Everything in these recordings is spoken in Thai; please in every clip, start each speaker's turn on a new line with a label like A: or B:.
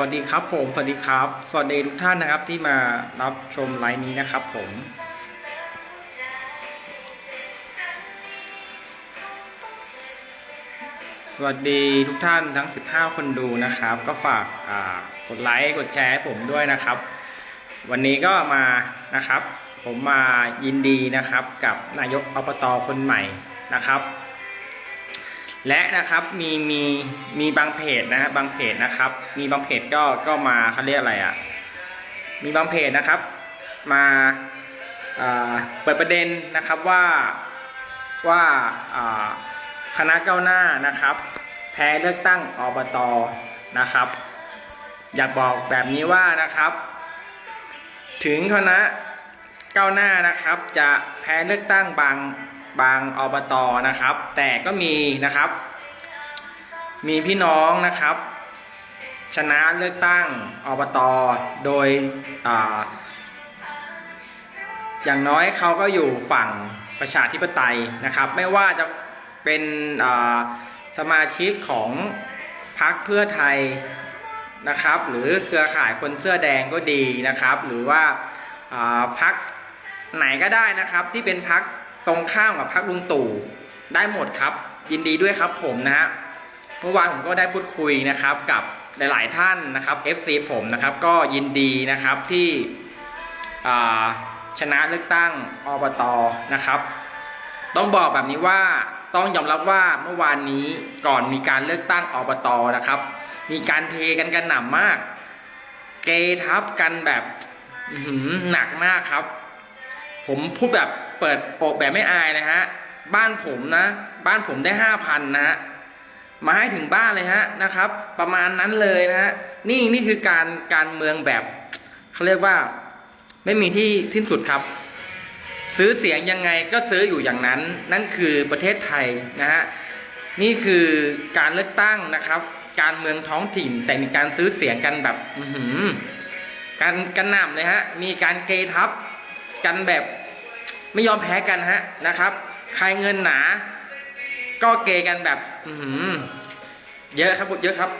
A: สวัสดีครับผม สวัสดีครับ สวัสดีทุกท่านนะครับที่มารับชมไลฟ์นี้นะครับผมสวัสดีทุกท่านทั้ง 15 คนดูนะครับ ก็ฝากกดไลค์กดแชร์ให้ผมด้วยนะครับ วันนี้ก็มานะครับ ผมมายินดีนะครับกับนายกอบตคนใหม่นะครับ และนะครับมีมีมีบางเพจนะฮะบางเพจนะครับ มีบางเพจก็ก็มาเขาเรียกอะไรอะมีบางเพจนะครับ มาเปิดประเด็นนะครับว่าว่าอ่าคณะก้าวหน้านะครับ แพ้เลือกตั้งอบตนะครับ อยากบอกแบบนี้ว่านะครับ ถึงคณะก้าวหน้านะครับ จะแพ้เลือกตั้งบาง บางอบตนะครับ แต่ก็มีนะครับ มีพี่น้องนะครับ ชนะเลือกตั้งอบตโดยออย่างน้อยเขาก็อยู่ฝั่งประชาธิปไตยนะครับ ไม่ว่าจะเป็นสมาชิกของพรรคเพื่อไทยนะครับ หรือเครือข่ายคนเสื้อแดงก็ดีนะครับ หรือว่าพรรคไหนก็ได้นะครับที่เป็นพรรค ตรงข้ามกับพรรคลุงตู่ได้หมดครับ ยินดีด้วยครับผมนะฮะเมื่อวานผมก็ได้พูดคุยนะครับกับหลาย ๆ ท่านนะครับ FC ผมนะครับก็ยินดีนะครับที่ชนะเลือกตั้งอบตนะครับ ต้องบอกแบบนี้ว่าต้องยอมรับว่าเมื่อวานนี้ก่อนมีการเลือกตั้งอบตนะครับ มีการเทกันกันหนำมาก เกทับกันแบบหนักมากครับ ผมพูดแบบ เปิดอกแบบไม่อายนะฮะ บ้านผมนะ บ้านผมได้ห้าพันนะฮะ มาให้ถึงบ้านเลยฮะนะครับ ประมาณนั้นเลยนะฮะ นี่นี่คือการการเมืองแบบเขาเรียกว่าไม่มีที่สิ้นสุดครับ ซื้อเสียงยังไงก็ซื้ออยู่อย่างนั้น นั่นคือประเทศไทยนะฮะ นี่คือการเลือกตั้งนะครับ การเมืองท้องถิ่นแต่มีการซื้อเสียงกันแบบอือหือการกันหน่ำเลยฮะ มีการเกทับกันแบบ ไม่ยอมแพ้กันฮะนะครับ ใครเงินหนา ก็เกกันแบบเยอะครับเยอะครับ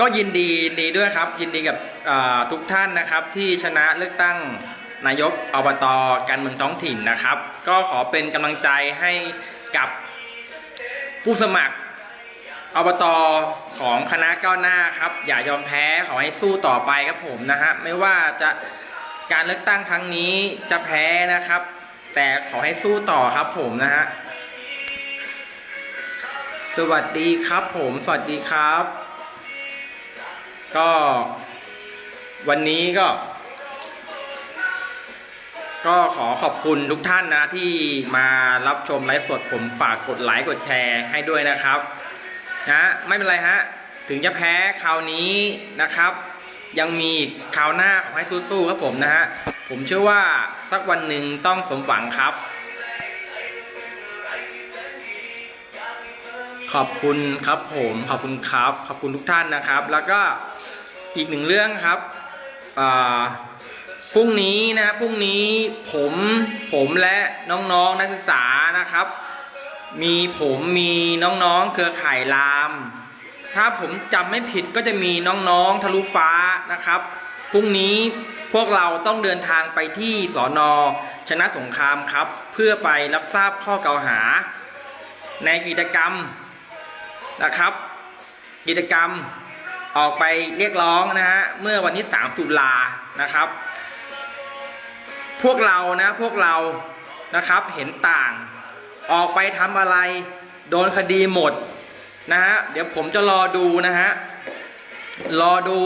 A: ก็ยินดีดีด้วยครับ ยินดีกับทุกท่านนะครับ ที่ชนะเลือกตั้งนายกอบตการเมืองท้องถิ่นนะครับ ก็ขอเป็นกำลังใจให้กับผู้สมัคร อบตของคณะก้าวหน้าครับ อย่ายอมแพ้ขอให้สู้ต่อไปครับผมนะฮะไม่ว่าจะการเลือกตั้งครั้งนี้จะแพ้นะครับ แต่ขอให้สู้ต่อครับผมนะฮะสวัสดีครับผมสวัสดีครับ ก็ วันนี้ก็ ก็ขอขอบคุณทุกท่านนะที่มารับชมไลฟ์สดผมฝากกดไลค์กดแชร์ให้ด้วยนะครับ นะไม่เป็นไรฮะถึงจะแพ้คราวนี้นะครับ ยังมีคราวหน้าขอให้สู้ๆครับผมนะฮะผมเชื่อว่าสักวันหนึ่งต้องสมหวังครับ ขอบคุณครับผมขอบคุณครับ ขอบคุณทุกท่านนะครับ แล้วก็อีกหนึ่งเรื่องครับอ่าพรุ่งนี้นะพรุ่งนี้ผมผมและน้องๆนักศึกษานะครับ มีผมมีน้องๆเครือข่ายราม ถ้าผมจำไม่ผิดก็จะมีน้องๆทะลุฟ้านะครับพรุ่งนี้พวกเราต้องเดินทางไปที่สอนอชนะสงครามครับ เพื่อไปรับทราบข้อกล่าวหา ในกิจกรรมนะครับ กิจกรรมออกไปเรียกร้องนะฮะเมื่อวันที่ 3 ตุลานะครับ พวกเรานะพวกเรานะครับเห็นต่าง ออกไปทำอะไร โดนคดีหมดนะฮะเดี๋ยวผมจะรอดูนะฮะรอดู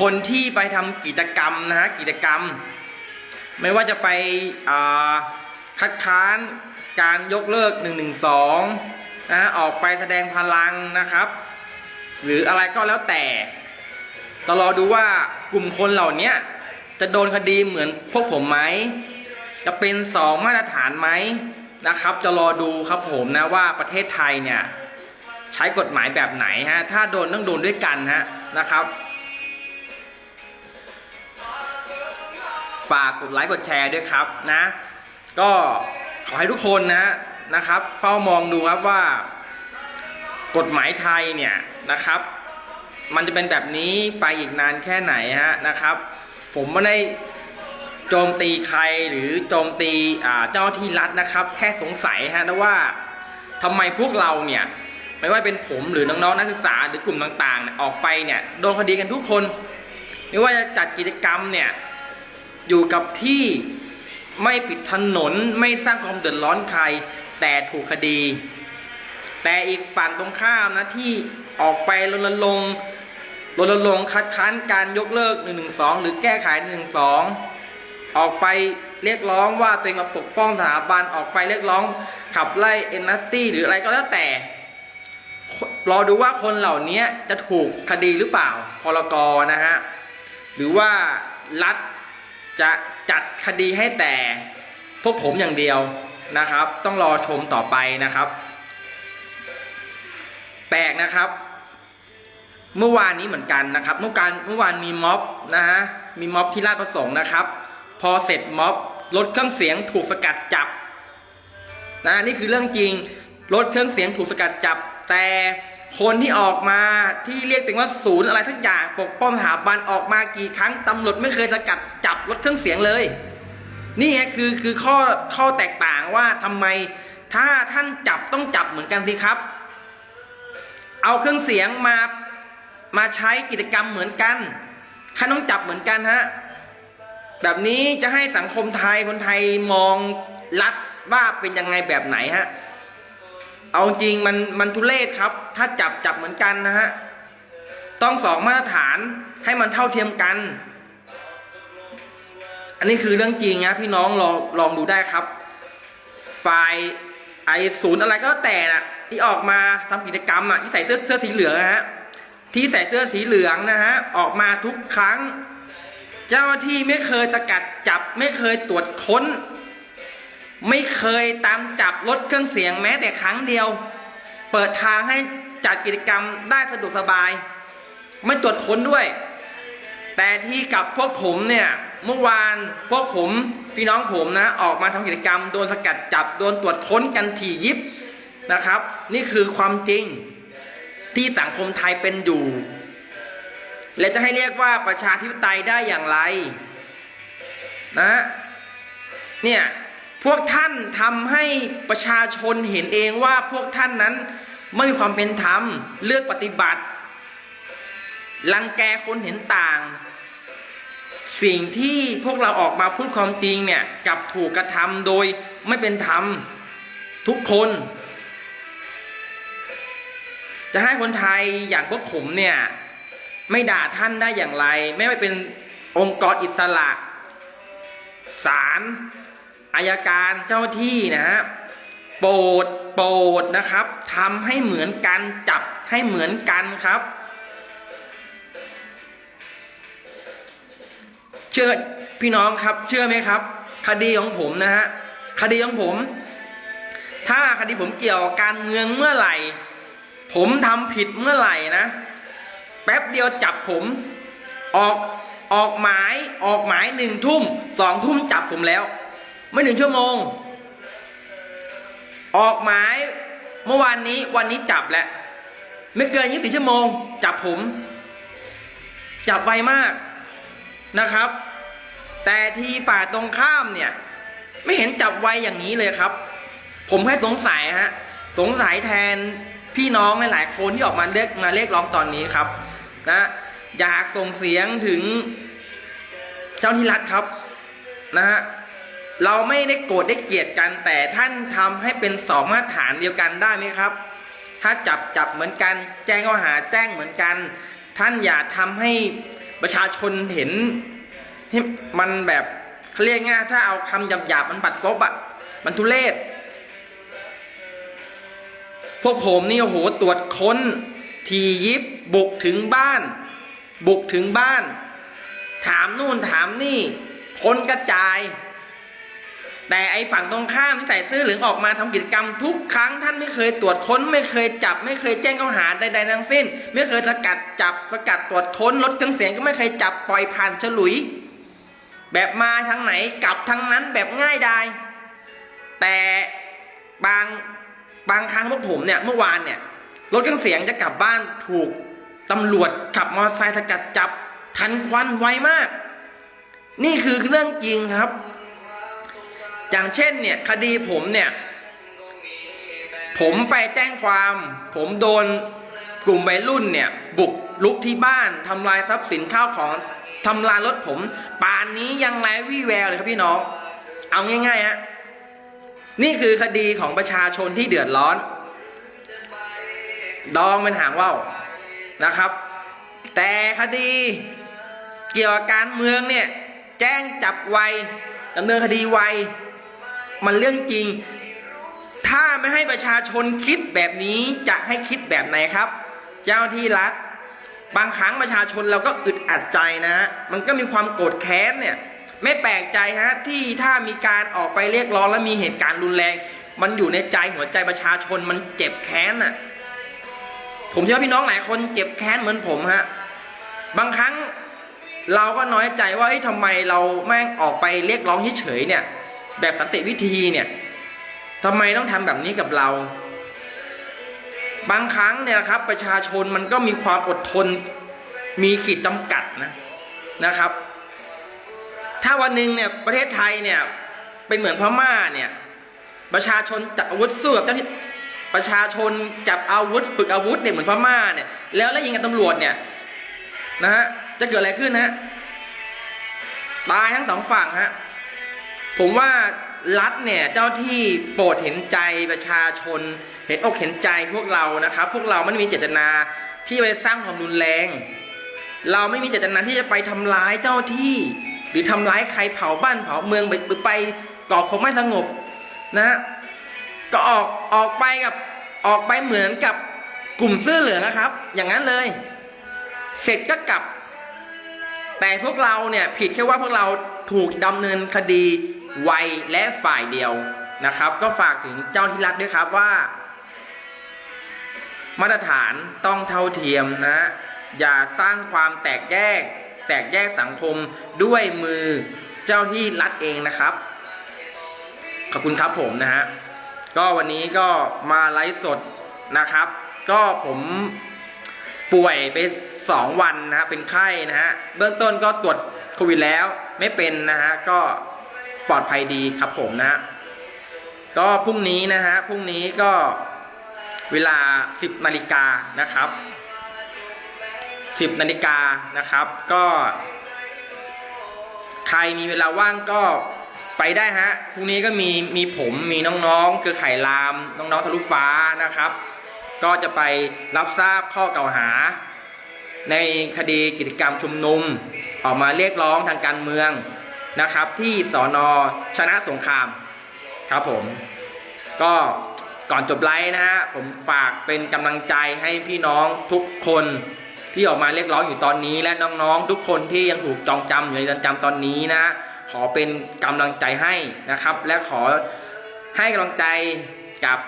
A: คนที่ไปทำกิจกรรมนะฮะกิจกรรม ไม่ว่าจะไปคัดค้านการยกเลิก 112นะฮะออกไปแสดงพลังนะครับ หรืออะไรก็แล้วแต่ตรอดูว่ากลุ่มคนเหล่านี้จะโดนคดีเหมือนพวกผมไหม จะเป็นสองมาตรฐานไหม นะครับ จะรอดูครับผมนะว่าประเทศไทยเนี่ยใช้กฎหมายแบบไหนฮะ ถ้าโดนต้องโดนด้วยกันฮะนะครับ ฝากกดไลค์กดแชร์ด้วยครับนะ ก็ขอให้ทุกคนนะนะครับ เฝ้ามองดูครับว่า กฎหมายไทยเนี่ยนะครับ มันจะเป็นแบบนี้ไปอีกนานแค่ไหนฮะนะครับ ผมไม่ได้ โจมตีใครหรือโจมตีเจ้าที่รัฐนะครับ แค่สงสัยฮะนะว่าทำไมพวกเราเนี่ยไม่ว่าเป็นผมหรือน้องๆนักศึกษาหรือกลุ่มต่างๆ ออกไปเนี่ยโดนคดีกันทุกคน ไม่ว่าจะจัดกิจกรรมเนี่ยอยู่กับที่ไม่ปิดถนนไม่สร้างความเดือดร้อนใคร แต่ถูกคดี แต่อีกฝั่งตรงข้ามนะที่ออกไปรณรงค์รณรงค์คัดค้านการยกเลิก 112 หรือแก้ไข 112 ออกไปเรียกร้องว่าตัวเองมาปกป้องสถาบันออกไปเรียกร้องขับไล่เอ็นนัตตี้หรืออะไรก็แล้วแต่รอดูว่าคนเหล่านี้จะถูกคดีหรือเปล่าพลกรนะฮะหรือว่ารัฐจะจัดคดีให้แต่พวกผมอย่างเดียวนะครับ ต้องรอชมต่อไปนะครับ แปลกนะครับ เมื่อวานนี้เหมือนกันนะครับ เมื่อการเมื่อวานมีม็อบนะฮะมีม็อบที่ราชประสงค์นะครับ พอเสร็จม็อบรถเครื่องเสียงถูกสกัดจับนะนี่คือเรื่องจริงรถเครื่องเสียงถูกสกัดจับ แต่คนที่ออกมาที่เรียกตัวเองว่าศูนย์อะไรสักอย่างปกป้องสถาบันออกมากี่ครั้งตำรวจไม่เคยสกัดจับรถเครื่องเสียงเลย นี่ไงคือคือข้อข้อแตกต่างว่าทำไมถ้าท่านจับต้องจับเหมือนกันสิครับ เอาเครื่องเสียงมามาใช้กิจกรรมเหมือนกันท่านต้องจับเหมือนกันฮะ แบบนี้จะให้สังคมไทยคนไทยมองรัฐว่าเป็นยังไงแบบไหนฮะ เอาจริงมันมันทุเลศครับ ถ้าจับจับเหมือนกันนะฮะ ต้องสองมาตรฐานให้มันเท่าเทียมกัน อันนี้คือเรื่องจริงนะพี่น้องลองลองดูได้ครับ ฝ่ายไอศูนย์อะไรก็แต่น่ะที่ออกมาทำกิจกรรมอะที่ใส่เสื้อเสื้อสีเหลืองนะฮะที่ใส่เสื้อสีเหลืองนะฮะออกมาทุกครั้ง เจ้าหน้าที่ไม่เคยสกัดจับ ไม่เคยตรวจค้น ไม่เคยตามจับรถเครื่องเสียงแม้แต่ครั้งเดียว เปิดทางให้จัดกิจกรรมได้สะดวกสบาย ไม่ตรวจค้นด้วย แต่ที่กับพวกผมเนี่ยเมื่อวานพวกผมพี่น้องผมนะออกมาทำกิจกรรมโดนสกัดจับโดนตรวจค้นกันถี่ยิบนะครับ นี่คือความจริงที่สังคมไทยเป็นอยู่ และจะให้เรียกว่าประชาธิปไตยได้อย่างไรนะเนี่ยพวกท่านทำให้ประชาชนเห็นเองว่าพวกท่านนั้นไม่มีความเป็นธรรมเลือกปฏิบัติรังแกคนเห็นต่าง สิ่งที่พวกเราออกมาพูดความจริงเนี่ยกับถูกกระทำโดยไม่เป็นธรรมทุกคน จะให้คนไทยอย่างพวกผมเนี่ย ไม่ด่าท่านได้อย่างไร ไม่ว่าเป็นองค์กรอิสระศาลอายการเจ้าหน้าที่นะฮะโปรดโปรดนะครับทำให้เหมือนกันจับให้เหมือนกันครับ เชื่อพี่น้องครับ เชื่อไหมครับ คดีของผมนะฮะคดีของผม ถ้าคดีผมเกี่ยวกับการเมืองเมื่อไหร่ ผมทำผิดเมื่อไหร่นะ แป๊บเดียวจับผมออกออกหมายออกหมายหนึ่งทุ่มสองทุ่มจับผมแล้ว ไม่หนึ่งชั่วโมง ออกหมายเมื่อวานนี้วันนี้จับแล้วไม่เกินยี่สิบชั่วโมง จับผม จับไวมากนะครับ แต่ที่ฝ่ายตรงข้ามเนี่ย ไม่เห็นจับไวอย่างนี้เลยครับ ผมแค่สงสัยฮะสงสัยแทนพี่น้องหลายๆคนที่ออกมาเรียกมาเรียกร้องตอนนี้ครับ นะอยากส่งเสียงถึงเจ้าที่รัฐครับนะฮะเราไม่ได้โกรธได้เกลียดกันแต่ท่านทำให้เป็นสองมาตรฐานเดียวกันได้ไหมครับ ถ้าจับจับเหมือนกัน แจ้งข้อหาแจ้งเหมือนกัน ท่านอย่าทำให้ประชาชนเห็นที่มันแบบเขาเรียกง่ายถ้าเอาคำหยาบๆมันบัดซบอะ มันทุเลศพวกผมนี่โอ้โหตรวจค้น ทียิบบุกถึงบ้าน บุกถึงบ้าน ถามนู่นถามนี่คนกระจาย แต่ไอฝั่งตรงข้ามที่ใส่เสื้อเหลืองออกมาทำกิจกรรมทุกครั้งท่านไม่เคยตรวจค้น ไม่เคยจับ ไม่เคยแจ้งข้อหาใดๆทั้งสิ้น ไม่เคยสกัดจับสกัดตรวจค้นรถเครื่องเสียงก็ไม่เคยจับปล่อยผ่านฉลุย แบบมาทางไหนกลับทางนั้นแบบง่ายดายแต่บางบางครั้งพวกผมเนี่ยเมื่อวานเนี่ย รถเครื่องเสียงจะกลับบ้านถูกตำรวจขับมอเตอร์ไซค์สกัดจับทันควันไวมาก นี่คือเรื่องจริงครับ อย่างเช่นเนี่ยคดีผมเนี่ย ผมไปแจ้งความ ผมโดนกลุ่มวัยรุ่นเนี่ย บุกลุกที่บ้านทำลายทรัพย์สินข้าวของทำลายรถผมป่านนี้ยังไร้วี่แววเลยครับพี่น้อง เอาง่ายๆฮะนี่คือคดีของประชาชนที่เดือดร้อน ดองเป็นหางว่าวนะครับ แต่คดีเกี่ยวกับการเมืองเนี่ยแจ้งจับไวดำเนินคดีไวมันเรื่องจริง ถ้าไม่ให้ประชาชนคิดแบบนี้จะให้คิดแบบไหนครับ เจ้าที่รัฐ บางครั้งประชาชนเราก็อึดอัดใจนะ มันก็มีความโกรธแค้นเนี่ยไม่แปลกใจฮะที่ถ้ามีการออกไปเรียกร้องและมีเหตุการณ์รุนแรง มันอยู่ในใจหัวใจประชาชนมันเจ็บแค้นน่ะ ผมเชื่อว่าพี่น้องหลายคนเจ็บแค้นเหมือนผมฮะ บางครั้งเราก็น้อยใจว่าเฮ้ยทำไมเราแม่งออกไปเรียกร้องเฉยๆเนี่ย แบบสันติวิธีเนี่ยทำไมต้องทำแบบนี้กับเรา บางครั้งเนี่ยนะครับ ประชาชนมันก็มีความอดทน มีขีดจำกัดนะนะครับ ถ้าวันหนึ่งเนี่ยประเทศไทยเนี่ยเป็นเหมือนพม่าเนี่ย ประชาชนจับอาวุธสู้กับเจ้าที่ ประชาชนจับอาวุธฝึกอาวุธเนี่ยเหมือนพม่าเนี่ยแล้วแล้วยิงกับตำรวจเนี่ยนะฮะจะเกิดอะไรขึ้นฮะตายทั้งสองฝั่งฮะผมว่ารัฐเนี่ยเจ้าที่โปรดเห็นใจประชาชน เห็นอกเห็นใจพวกเรานะครับ พวกเราไม่มีเจตนาที่ไปสร้างความรุนแรง เราไม่มีเจตนาที่จะไปทำร้ายเจ้าที่ หรือทำร้ายใครเผาบ้านเผาเมืองไปไปก่อความไม่สงบนะฮะ ก็ออกออกไปกับออกไปเหมือนกับกลุ่มเสื้อเหลืองนะครับ อย่างนั้นเลย เสร็จก็กลับ แต่พวกเราเนี่ยผิดแค่ว่าพวกเราถูกดำเนินคดีไวและฝ่ายเดียวนะครับ ก็ฝากถึงเจ้าที่รัฐด้วยครับว่า มาตรฐานต้องเท่าเทียมนะ อย่าสร้างความแตกแยก แตกแยกสังคมด้วยมือเจ้าที่รัฐเองนะครับ ขอบคุณครับผมนะฮะ ก็วันนี้ก็มาไลฟ์สดนะครับ ก็ผมป่วยไปสองวันนะฮะเป็นไข้นะฮะเบื้องต้นก็ตรวจโควิดแล้วไม่เป็นนะฮะก็ปลอดภัยดีครับผมนะฮะก็พรุ่งนี้นะฮะพรุ่งนี้ก็เวลา 10นาฬิกานะครับ 10นาฬิกานะครับ ก็ ใครมีเวลาว่างก็ ไปได้ฮะพรุ่งนี้ก็มีมีผมมีน้องๆ คือไข่ราม น้องๆทะลุฟ้านะครับ ก็จะไปรับทราบข้อกล่าวหา ในคดีกิจกรรมชุมนุม ออกมาเรียกร้องทางการเมืองนะครับ ที่สอนอชนะสงครามครับผม ก็ก่อนจบไลฟ์นะฮะผมฝากเป็นกำลังใจให้พี่น้องทุกคนที่ออกมาเรียกร้องอยู่ตอนนี้ และน้องๆ ทุกคนที่ยังถูกจองจำอยู่ในเรือนจำตอนนี้นะ ขอเป็นกำลังใจให้นะครับ และขอให้กำลังใจกับ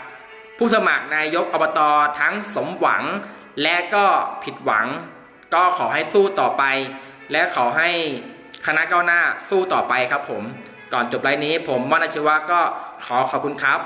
A: ผู้สมัครนายกอบตทั้งสมหวัง และก็ผิดหวัง ก็ขอให้สู้ต่อไป และขอให้คณะก้าวหน้าสู้ต่อไปครับผม ก่อนจบไลน์นี้ผมม่อนาชิวะก็ขอขอบคุณครับ